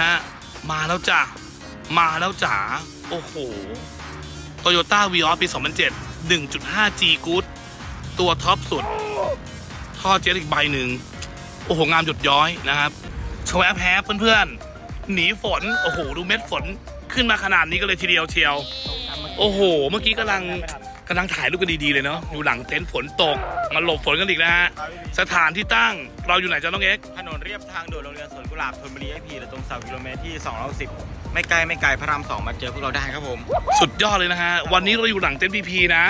ฮะ มาแล้วจ้ะ มาแล้วจ๋า โอ้โหโตโยต้าวีออปี 2007 1.5G Good ตัวท็อปสุด ท่อเจ็ตอีกใบหนึ่ง โอ้โห งามหยดย้อยนะครับโชว์แอปแฮเพื่อนๆ หนีฝน โอ้โห ดูเม็ดฝนขึ้นมาขนาดนี้ก็เลยทีเดียวเชียว โอ้โห เมื่อกี้กำลัง กำลังถ่ายรูปกันดีๆเลยเนาะอยู่หลังเต็นท์ฝนตก มาหลบฝนกันอีกนะฮะสถานที่ตั้งเราอยู่ไหนจ้าน้องเอ็กซ์ถนนเรียบทางด่วนโรงเรียนสวนกุหลาบธนบุรีไอพีหรือตรงเสากิโลเมตรที่210ไม่ไกลไม่ไกลพระรามสองมาเจอพวกเราได้ครับผม สุดยอดเลยนะฮะ วันนี้เราอยู่หลังเต็นท์พีพีนะ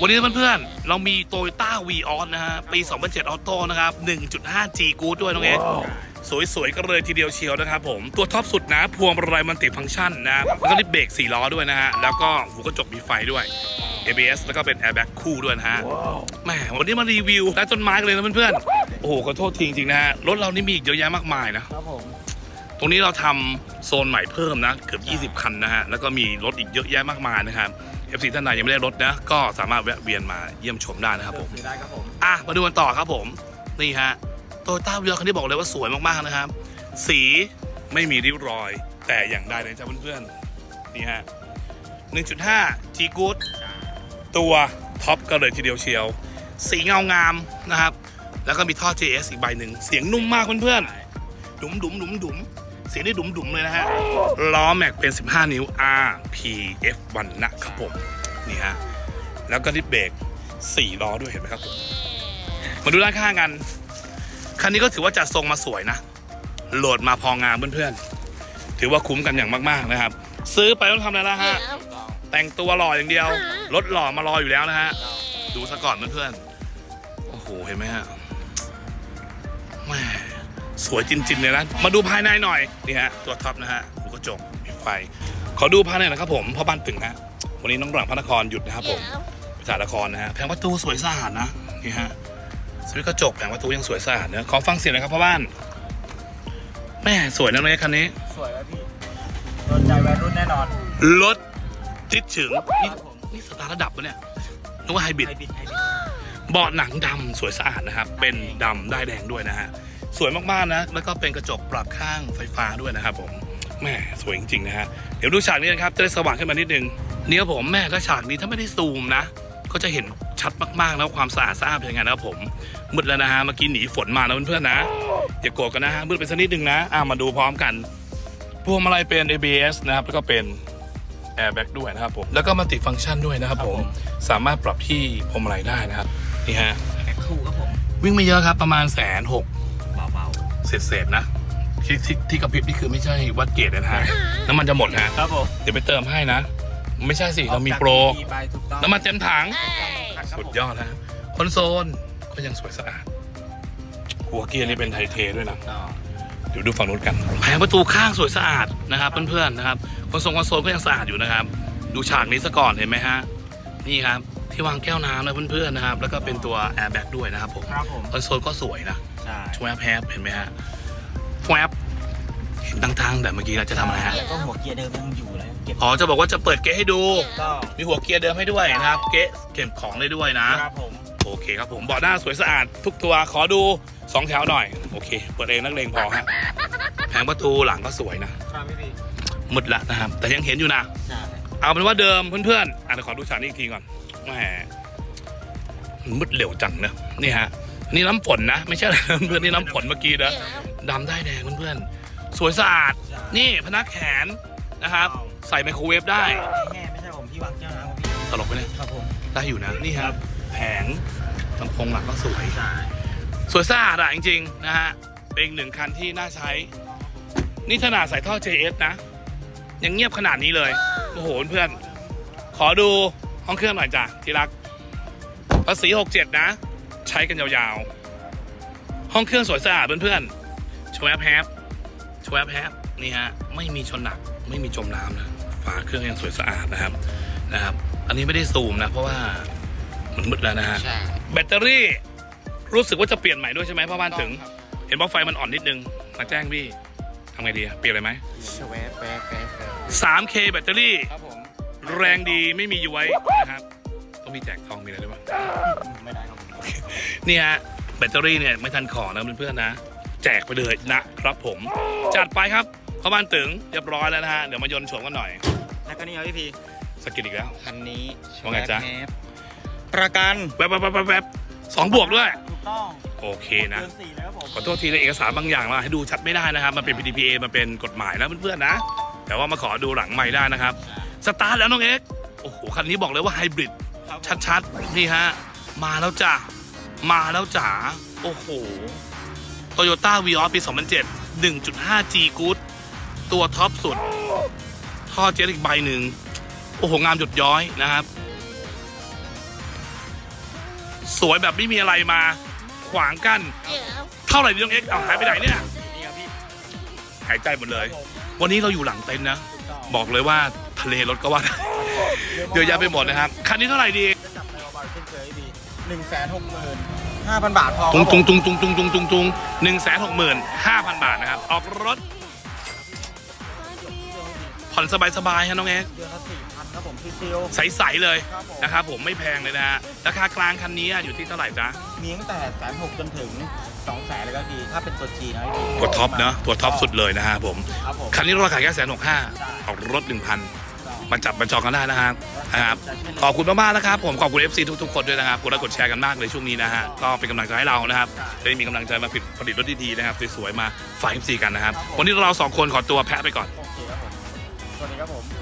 วันนี้เพื่อนๆเรามี t o y ต้าวีออสนะฮะปี 2007ออโต้นะครับ 1.5G Good ด้วยน้องเอ็กซ์สวยๆก็เลยทีเดียวเชียวนะครับผม ตัวท็อปสุดนะ พวงมาลัยมันติฟังก์ชันนะแล้วก็ลิฟต์เบรก4ล้อด้วยนะฮะแล้วก็หูกระจกมีไฟด้วย ABS แล้วก็เป็น airbag คู่ด้วยนะฮะแหมวันนี้มารีวิวใต้ต้นไม้กันเลยนะเพื่อนๆ โอ้โหขอโทษทีจริงๆนะฮะ รถเรานี่มีอีกเยอะแยะมากมายนะ ครับผม ตรงนี้เราทำโซนใหม่เพิ่มนะ เกือบ 20 คันนะฮะ แล้วก็มีรถอีกเยอะแยะมากมายนะครับ FC ท่านใดยังไม่ได้รถนะ ก็สามารถแวะเวียนมาเยี่ยมชมได้นะครับผม ซื้อได้ครับผม อะมาดูกันต่อครับผม นี่ฮะโตโยต้าวีอคันนี้บอกเลยว่าสวยมากๆนะครับ สีไม่มีริ้วรอย แต่อย่างใดเลยจ้าเพื่อนๆนี่ฮะ1.5 G Good ตัวท็อปก็เลยทีเดียวเชียว สีเงางามนะครับ แล้วก็มีท่อ JS อีกใบหนึ่ง เสียงนุ่มมากเพื่อนๆ ดุมดุมดุมดุมเสียงได้ดุมดุมเลยนะฮะ ล้อแม็กเป็น 15 นิ้ว RPF1 นะครับผม นี่ฮะ แล้วก็ดิสเบรก4ล้อด้วยเห็นไหมครับผม มาดูด้านข้างกัน คันนี้ก็ถือว่าจัดทรงมาสวยนะ โหลดมาพองามเพื่อนๆ ถือว่าคุ้มกันอย่างมากๆนะครับ ซื้อไปต้องทำอะไรละฮะ แต่งตัวหล่ออย่างเดียว รถหล่อมารออยู่แล้วนะฮะ ดูซะก่อนเพื่อนๆ โอ้โห เห็นไหมฮะแหม่สวยจริงๆเลยนะ มาดูภายในหน่อย นี่ฮะ ตัวท็อปนะฮะหูกระจกมีไฟ ขอดูภายในหน่อยนะครับผมพ่อบ้านตึงฮะ วันนี้น้องหลังพระนครหยุดนะครับผมประชานครนะฮะ แผงประตูสวยสะอาดนะ นี่ฮะสวิตช์กระจกแผงประตูยังสวยสะอาดเนะขอฟังเสียงหน่อยครับพ่อบ้าน แม่สวยนะเลยคันนี้ สวยครับพี่โดนใจวัยรุ่นแน่นอน รถ ติดถึง นี่ครับผมนี่สตาร์ทระดับปะเนี่ยนึกว่าไฮบริดไฮบริดไฮบริดเบาะหนังดำสวยสะอาดนะครับ เป็นดำได้แดงด้วยนะฮะ สวยมากๆนะ แล้วก็เป็นกระจกปรับข้างไฟฟ้าด้วยนะครับผมแม่สวยจริงๆนะฮะ เดี๋ยวดูฉากนี้นะครับ จะได้สว่างขึ้นมานิดนึงนี่ครับผมแม่ถ้าฉากนี้ถ้าไม่ได้ซูมนะ ก็จะเห็นชัดมากๆแล้วความสะอาดสะอาดเป็นยังไงนะครับผมมืดแล้วนะฮะเมื่อกี้หนีฝนมานะเพื่อนๆนะอย่าโกรธกันนะฮะมืดไปสักนิดนึงนะอ่ามาดูพร้อมกันพวงมาลัยเป็น ABS นะครับแล้วก็เป็น airbag ด้วยนะครับผมแล้วก็มัลติฟังก์ชันด้วยนะครับผมสามารถปรับที่พวงมาลัยได้นะครับนี่ฮะแอคคูครับผมวิ่งไม่เยอะครับประมาณแสนหกเบาเศษๆนะที่ที่ที่กระพริบนี่คือไม่ใช่วัดเกตนะฮะน้ำมันจะหมดฮะๆครับผมเดี๋ยวไปเติมให้นะ ไม่ใช่สิเรามีโปรออกจาก EB ไปถูกต้องน้ำมันเต็มถังครับสุดผมยอดนะคอนโซลก็ยังสวยสะอาด หัวเกียร์นี่เป็นไทเทด้วยนะต่อเดี๋ยวดูฝั่งนู้นกันแผงประตูข้างสวยสะอาดนะครับเพื่อนๆนะครับ คอนโซลคอนโซลก็ยังสะอาดอยู่นะครับ ดูฉากนี้ซะก่อนเห็นไหมฮะนี่ครับที่วางแก้วน้ำนะเพื่อนๆนะครับ แล้วก็เป็นตัวแอร์แบ็กด้วยนะครับผมครับผมคอนโซลก็สวยนะใช่ชวบแฮปเห็นไหมฮะแฟบเห็นตั้งทางแต่เมื่อกี้เราจะทำอะไรฮะแล้วก็หัวเกียร์เดิมยังอยู่เลยเก็บอ๋อจะบอกว่าจะเปิดเก๊ะให้ดู ก็มีหัวเกียร์เดิมให้ด้วยนะครับ เก๊ะเก็บของได้ด้วยนะครับผมโอเคครับผมเบาะหน้าสวยสะอาดทุกตัวขอดูสองแถวหน่อย โอเค เปิดเองนักเลงพอฮะแผงประตูหลังก็สวยนะครับพี่พี่ มืดละนะครับ แต่ยังเห็นอยู่นะใช่เอาเป็นว่าเดิมเพื่อนๆอะเดี๋ยวขอดูฉากนี้อีกทีก่อนแหมมันมืดเร็วจังนะนี่ฮะ นี่น้ำฝนนะ ไม่ใช่อะไรนะเพื่อนนี่น้ำฝนเมื่อกี้นะดำได้แดงเพื่อนๆสวยสะอาดใช่นี่พนักแขนนะครับ ใส่ไมโครเวฟได้แง่ไม่ใช่ผมที่วางแก้วน้ำครับพี่ตลกไปเลยครับผมได้อยู่นะนี่ครับ แผงลำโพงหลังก็สวยใช่สวยสะอาดอะจริงๆนะฮะเป็นอีกหนึ่งคันที่น่าใช้ นี่ขนาดใส่ท่อ JS นะ ยังเงียบขนาดนี้เลย โอ้โหเพื่อนๆขอดูห้องเครื่องหน่อยจ้ะที่รัก ภาษี67นะ ใช้กันยาวๆ ห้องเครื่องสวยสะอาดเพื่อนๆชวแอปแฮปชวแอปแฮปนี่ฮะ ไม่มีชนหนัก ไม่มีจมน้ำนะ ฝาเครื่องยังสวยสะอาดนะครับ นะครับ อันนี้ไม่ได้ซูมนะ เพราะว่ามันมืดแล้วนะฮะใช่แบตเตอรี่รู้สึกว่าจะเปลี่ยนใหม่ด้วยใช่ไหมพ่อบ้านถึง เห็นว่าไฟมันอ่อนนิดนึง มาแจ้งพี่ทำ ไงดีอะเปลี่ยนเลยไหมชวบแปะแปะแปะ 3K แบตเตอรี่ ครับผมแรงดีไม่มีย้วยนะครับต้องมีแจกทองมีอะไรด้วยวะไม่ได้ครับผมนี่ฮะแบตเตอรี่เนี่ยไม่ทันขอนะเพื่อนๆนะ แจกไปเลยนะครับผม จัดไปครับเข้าบ้านตึงเรียบร้อยแล้วนะฮะเดี๋ยวมายนต์โฉมกันหน่อยแล้วก็นี่ครับพี่พีสกิดอีกแล้ว คันนี้ว่าไงจ๊ะแชร์ประกัน แวบแวบแวบแวบแวบ สองบวกด้วย ถูกต้องโอเคนะเกินสี่เลยครับผมขอโทษทีในเอกสารบางอย่างเราให้ดูชัดไม่ได้นะครับ มันเป็น PDPA มันเป็นกฎหมายนะเพื่อนๆนะ แต่ว่ามาขอดูหลังไม่ได้นะครับ สตาร์ทแล้วน้องเอ็กซ์โอ้โห คันนี้บอกเลยว่าไฮบริด ครับผมชัดๆ นี่ฮะ มาแล้วจ้ะ มาแล้วจ๋า โอ้โหโตโยต้าวีออสปี 2007 1.5G Good ตัวท็อปสุด ท่อเจลอีกใบหนึ่ง โอ้โห งามหยดย้อยนะครับ สวยแบบไม่มีอะไรมา ขวางกั้นเท่าไหร่ดีน้องเอ็กซ์เอาหายไปไหนเนี่ยนี่ครับพี่หายใจหมดเลยครับผมวันนี้เราอยู่หลังเต็นท์นะถูกต้องบอกเลยว่าทะเลรถก็ว่าได้เยอะแยะไปหมดนะครับ คันนี้เท่าไหร่ดีจะจับในเบาๆเช่นเคยพี่หนึ่งแสนหกหมื่นห้าพันบาทพอตุงครับตุงผมตุงตุงตุงตุงตุงตุงหนึ่งแสนหกหมื่นห้าพันบาทนะครับ ออกรถ ผ่อนสบายๆฮะน้องเอ็กซ์เดือนละสี่พันครับผมพี่ซิล ใสๆเลยครับผม นะครับผมไม่แพงเลยนะฮะราคากลางคันนี้อยู่ที่เท่าไหร่จ๊ะ มีตั้งแต่แสนหกจนถึงสองแสนเลยก็ดี ถ้าเป็นตัวจีนะพี่ตัวท็อปเนอะตัวท็อปสุดเลยนะฮะผม ครับผม คันนี้เราขายแค่แสนหกห้าออกรถหนึ่งพันมาจับมาจองกันได้นะครับนะครับขอบคุณมากๆนะครับผมขอบคุณ FC ทุกๆคนด้วยนะครับกดไลค์กดแชร์กันมากเลยช่วงนี้นะฮะก็เป็นกำลังใจให้เรานะครับจะได้มีกำลังใจมาผลิตผลิตรถดีๆนะครับสวยๆมาฝาก FC กันนะครับวันนี้เราสองคนขอตัวแพะไปก่อน สวัสดีครับผม